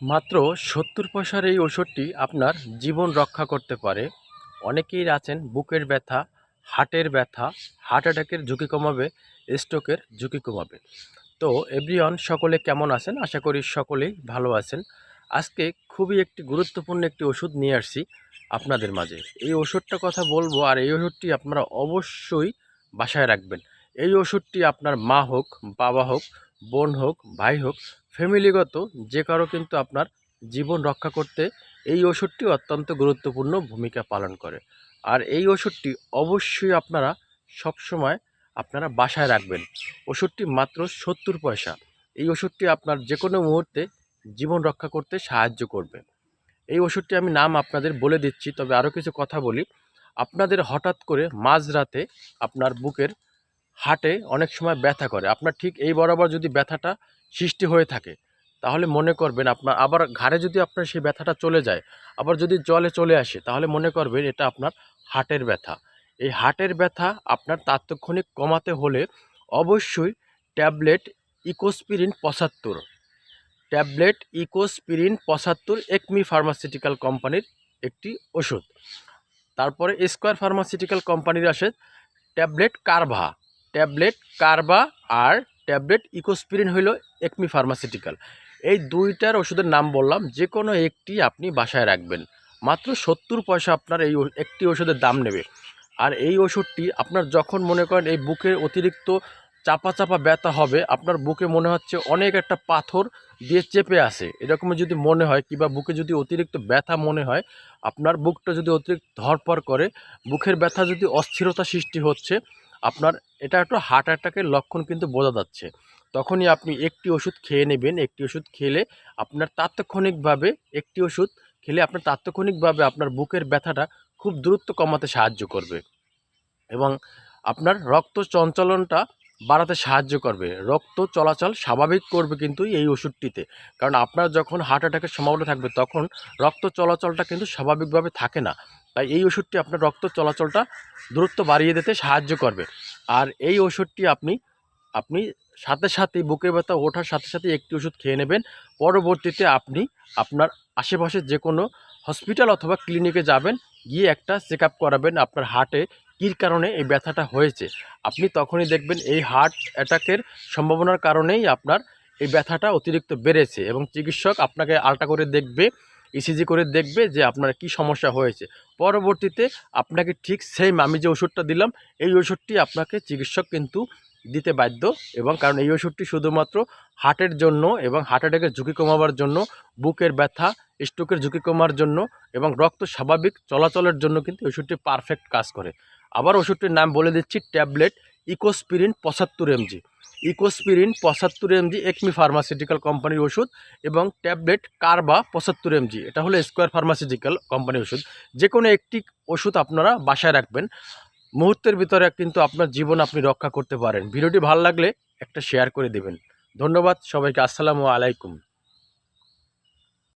মাত্র সত্তর পয়সার এই ওষুধটি আপনার জীবন রক্ষা করতে পারে। অনেকেই আছেন বুকের ব্যথা, হার্টের ব্যথা, হার্ট অ্যাটাকের ঝুঁকি কমাবে, স্ট্রোকের ঝুঁকি কমাবে। তো এভরিওয়ান, সকলে কেমন আছেন? আশা করি সকলেই ভালো আছেন। আজকে খুবই একটি গুরুত্বপূর্ণ একটি ওষুধ নিয়ে আসছি আপনাদের মাঝে। এই ওষুধটা কথা বলব আর এই ওষুধটি আপনারা অবশ্যই বাসায় রাখবেন। এই ওষুধটি আপনার মা হোক, বাবা হোক, বোন হোক, ভাই হোক ফ্যামিলিগত যে কারও কিন্তু আপনার জীবন রক্ষা করতে এই ওষুধটি অত্যন্ত গুরুত্বপূর্ণ ভূমিকা পালন করে। আর এই ওষুধটি অবশ্যই আপনারা সবসময় আপনারা বাসায় রাখবেন। ওষুধটি মাত্র সত্তর পয়সা। এই ওষুধটি আপনার যে কোনো মুহূর্তে জীবন রক্ষা করতে সাহায্য করবে। এই ওষুধটি আমি নাম আপনাদের বলে দিচ্ছি, তবে আরও কিছু কথা বলি। আপনাদের হঠাৎ করে মাঝরাতে আপনার বুকের হাটে অনেক সময় ব্যথা করে। আপনার ঠিক এই বরাবর যদি ব্যথাটা সৃষ্টি হয়ে থাকে। তাহলে মনে করবেন আপনার, আবার ঘাড়ে যদি আপনার সেই ব্যথাটা চলে যায়, আবার যদি জলে চলে আসে, তাহলে মনে করবেন এটা আপনার হার্টের ব্যথা। এই হার্টের ব্যথা আপনার তাৎক্ষণিক কমাতে হলে অবশ্যই ট্যাবলেট ইকোস্পিরিন পঁচাত্তর। ট্যাবলেট ইকোস্পিরিন পঁচাত্তর একমি ফার্মাসিউটিক্যাল কোম্পানির একটি ওষুধ। তারপরে স্কোয়ার ফার্মাসিউটিক্যাল কোম্পানির আসে ট্যাবলেট কারভা। ট্যাবলেট কারবা আর ট্যাবলেট ইকোস্পিরিন হইল একমি ফার্মাসিউটিক্যাল। এই দুইটার ওষুধের নাম বললাম যে কোনো একটি আপনি বাসায় রাখবেন। মাত্র সত্তর পয়সা আপনার এই একটি ওষুধের দাম নেবে। আর এই ওষুধটি আপনার যখন মনে করেন এই বুকের অতিরিক্ত চাপা চাপা ব্যথা হবে, আপনার বুকে মনে হচ্ছে অনেক একটা পাথর দিয়ে চেপে আসে এরকম যদি মনে হয় কিংবা বুকে যদি অতিরিক্ত ব্যথা মনে হয়, আপনার বুকটা যদি অতিরিক্ত ধরপর করে, বুকের ব্যথা যদি অস্থিরতা সৃষ্টি হচ্ছে আপনার এটা একটা হার্ট অ্যাটাকের লক্ষণ কিন্তু বোঝা যাচ্ছে। তখনই আপনি একটি ওষুধ খেয়ে নেবেন, একটি ওষুধ খেলে আপনার তাৎক্ষণিকভাবে একটি ওষুধ খেলে আপনার তাৎক্ষণিকভাবে আপনার বুকের ব্যথাটা খুব দ্রুত কমাতে সাহায্য করবে এবং আপনার রক্ত চঞ্চলনটা বাড়াতে সাহায্য করবে। রক্ত চলাচল স্বাভাবিক করবে কিন্তু এই ওষুধটিতে। কারণ আপনার যখন হার্ট অ্যাটাকের সম্ভাবনা থাকবে তখন রক্ত চলাচলটা কিন্তু স্বাভাবিকভাবে থাকে না। তাই এই ওষুধটি আপনার রক্ত চলাচলটা দূরত্ব বাড়িয়ে দিতে সাহায্য করবে। আর এই ওষুধটি আপনি আপনি সাথে সাথে বুকে ব্যথা ওঠার সাথে সাথে একটি ওষুধ খেয়ে নেবেন। পরবর্তীতে আপনি আপনার আশেপাশে যে কোনো হসপিটাল অথবা ক্লিনিকে যাবেন, গিয়ে একটা চেক করাবেন আপনার হার্টে কী কারণে এই ব্যথাটা হয়েছে। আপনি তখনই দেখবেন এই হার্ট অ্যাটাকের সম্ভাবনার কারণেই আপনার এই ব্যথাটা অতিরিক্ত বেড়েছে এবং চিকিৎসক আপনাকে আলটা করে দেখবে ইসিজি করে দেখবে যে আপনার কি সমস্যা হয়েছে। পরবর্তীতে আপনাকে ঠিক সেম আমি যে ওষুধটা দিলাম, এই ওষুধটি আপনাকে চিকিৎসক কিন্তু দিতে বাধ্য এবং কারণ এই ওষুধটি শুধুমাত্র হার্টের জন্য এবং হার্ট অ্যাটাকের ঝুঁকি কমাবার জন্য, বুকের ব্যথা স্ট্রোকের ঝুঁকি কমার জন্য এবং রক্ত স্বাভাবিক চলাচলের জন্য কিন্তু ওষুধটি পারফেক্ট কাজ করে। আবার ওষুধটির নাম বলে দিচ্ছি ট্যাবলেট ইকোস্পিরিন পঁচাত্তর এমজি। ইকোস্পিরিন পঁচাত্তর এমজি একমি ফার্মাসিউটিক্যাল কোম্পানির ওষুধ এবং ট্যাবলেট কারবা পঁচাত্তর এমজি। এটা হলো স্কোয়ার ফার্মাসিউটিক্যাল কোম্পানির ওষুধ। যে কোনো একটি ওষুধ আপনারা বাসায় রাখবেন। মুহূর্তের ভিতরে কিন্তু আপনার জীবন আপনি রক্ষা করতে পারেন। ভিডিওটি ভালো লাগলে একটা শেয়ার করে দেবেন। ধন্যবাদ সবাইকে। আসসালামু আলাইকুম।